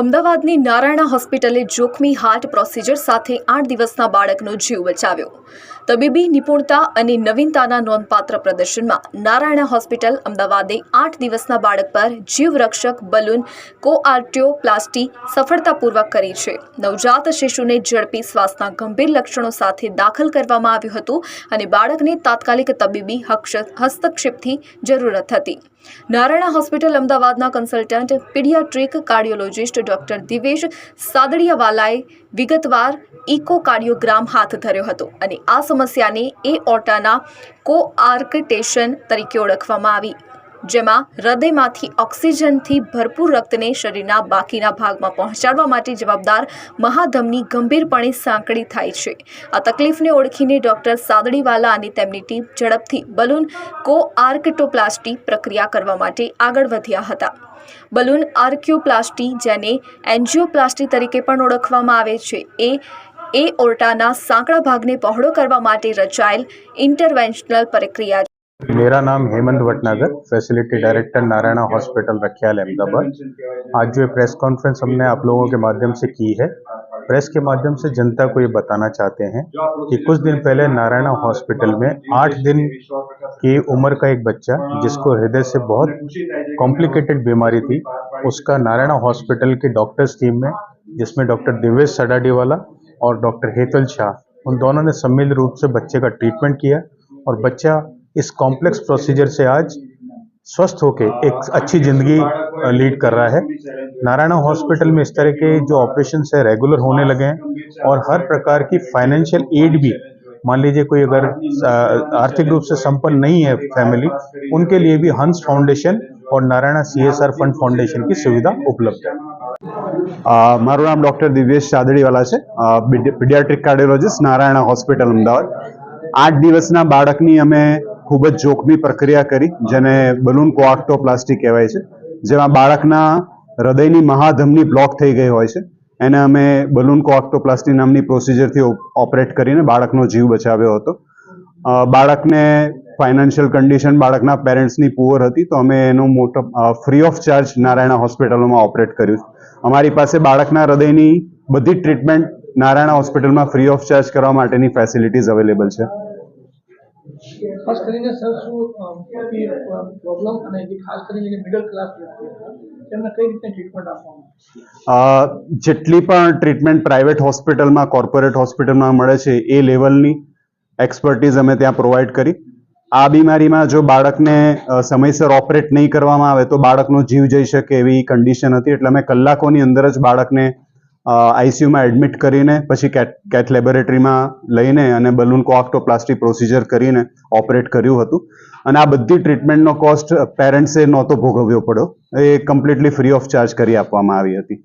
અમદાવાદની નારાયણા હોસ્પિટલે જોખમી હાર્ટ પ્રોસિજર સાથે આઠ દિવસના બાળકનો જીવ બચાવ્યો. તબીબી નિપુણતા અને નવીનતાના નોંધપાત્ર પ્રદર્શનમાં નારાયણા હોસ્પિટલ અમદાવાદે આઠ દિવસના બાળક પર જીવરક્ષક બલૂન, કોઆર્ટિયોપ્લાસ્ટી સફળતાપૂર્વક કરી છે. નવજાત શિશુને ઝડપી શ્વાસના ગંભીર લક્ષણો સાથે દાખલ કરવામાં આવ્યું હતું અને બાળકને તાત્કાલિક તબીબી હસ્તક્ષેપથી જરૂરત હતી. નારાયણા હોસ્પિટલ અમદાવાદના consultant, paediatric cardiologist doctor Divesh સાદડિયાવાલાએ વિગતવાર ઇકો કાર્ડિયોગ્રામ હાથ ધર્યો હતો અને આ સમસ્યાને એ ઓટાના કોઆર્કટેશન તરીકે ઓળખવામાં આવી. જેમાં હૃદયમાંથી ઓક્સિજનથી ભરપૂર રક્તને શરીરના બાકીના ભાગમાં પહોંચાડવા માટે જવાબદાર મહાધમની ગંભીરપણે સાંકડી થાય છે આ તકલીફને ઓળખીને ડોક્ટર સાદડીવાલા અને તેમની ટીમ ઝડપથી બલૂન કોઆર્કટોપ્લાસ્ટી પ્રક્રિયા કરવા માટે આગળ વધ્યા હતા બલૂન આર્ક્યોપ્લાસ્ટી, જેને એન્જિયોપ્લાસ્ટી તરીકે પણ ઓળખવામાં આવે છે, એ એ ઓરટાના સાંકડા ભાગને પહોળો કરવા માટે રચાયેલ ઇન્ટરવેન્શનલ પ્રક્રિયા. मेरा नाम Hemant Bhatnagar facility director Narayana hospital Rakhial, Ahmedabad. आज जो प्रेस कॉन्फ्रेंस हमने आप लोगों के माध्यम से की है प्रेस के माध्यम से जनता को ये बताना चाहते हैं कि कुछ दिन पहले नारायणा हॉस्पिटल में आठ दिन की उम्र का एक बच्चा, जिसको हृदय से बहुत कॉम्प्लिकेटेड बीमारी थी, उसका नारायणा हॉस्पिटल की डॉक्टर्स टीम में, जिसमें डॉक्टर दिवेश सडाडीवाला और डॉक्टर हेतल शाह, उन दोनों ने सम्मिलित रूप से बच्चे का ट्रीटमेंट किया और बच्चा इस कॉम्प्लेक्स प्रोसीजर से आज स्वस्थ होके एक अच्छी जिंदगी अ, लीड कर रहा है नारायणा हॉस्पिटल में इस तरह के जो ऑपरेशन है रेगुलर होने लगे हैं और हर प्रकार की फाइनेंशियल एड भी मान लीजिए कोई अगर अ, आर्थिक रूप से संपन्न नहीं है फैमिली उनके लिए भी हंस फाउंडेशन और नारायणा सीएसआर फंड फाउंडेशन की सुविधा उपलब्ध है અ, મારું નામ ડૉક્ટર દિવ્યેશ ચાદડીવાલા છે paediatric cardiologist Narayana hospital Ahmedabad આઠ દિવસના બાળકની અમે ખૂબ જ જોખમી પ્રક્રિયા કરી, જેને બલૂન કોઆક્ટોપ્લાસ્ટી કહેવાય છે, જેમાં બાળકના હૃદયની મહાધમની બ્લોક થઈ ગઈ હોય છે. એને અમે બલૂન કોઆક્ટોપ્લાસ્ટી નામની પ્રોસિજરથી ઓપરેટ કરીને બાળકનો જીવ બચાવ્યો હતો. બાળકને ફાઇનાન્શિયલ કન્ડિશન બાળકના પેરેન્ટ્સની પુઅર હતી, તો અમે એનું મોટો ફ્રી ઓફ ચાર્જ નારાયણા હોસ્પિટલોમાં ઓપરેટ કર્યું. અમારી પાસે બાળકના હૃદયની બધી ટ્રીટમેન્ટ નારાયણા હોસ્પિટલમાં ફ્રી ઓફ ચાર્જ કરવા માટેની ફેસિલિટીઝ અવેલેબલ છે. ખાસ કરીને પ્રોબ્લેમ અને જે ખાસ કરીને મિડલ ક્લાસ તેમને કઈ રીતે ટ્રીટમેન્ટ આપવામાં જેટલી પણ ટ્રીટમેન્ટ પ્રાઇવેટ હોસ્પિટલમાં કોર્પોરેટ હોસ્પિટલમાં મળે છે, એ લેવલની એક્સપર્ટીઝ અમે ત્યાં પ્રોવાઈડ કરી. આ બીમારીમાં જો બાળકને સમયસર ઓપરેટ નહીં કરવામાં આવે, તો બાળકનો જીવ જઈ શકે એવી કન્ડિશન હતી. એટલે અમે કલાકોની અંદર જ બાળકને આઈસીયુમાં એડમિટ કરીને, પછી કેટ કેથ લેબોરેટરીમાં લઈને અને બલૂન કોઆક્ટોપ્લાસ્ટી પ્રોસિજર કરીને ઓપરેટ કર્યું હતું. અને આ બધી ટ્રીટમેન્ટનો કોસ્ટ પેરેન્ટ્સે નહોતો ભોગવ્યો પડ્યો. એ કમ્પ્લીટલી ફ્રી ઓફ ચાર્જ કરી આપવામાં આવી હતી.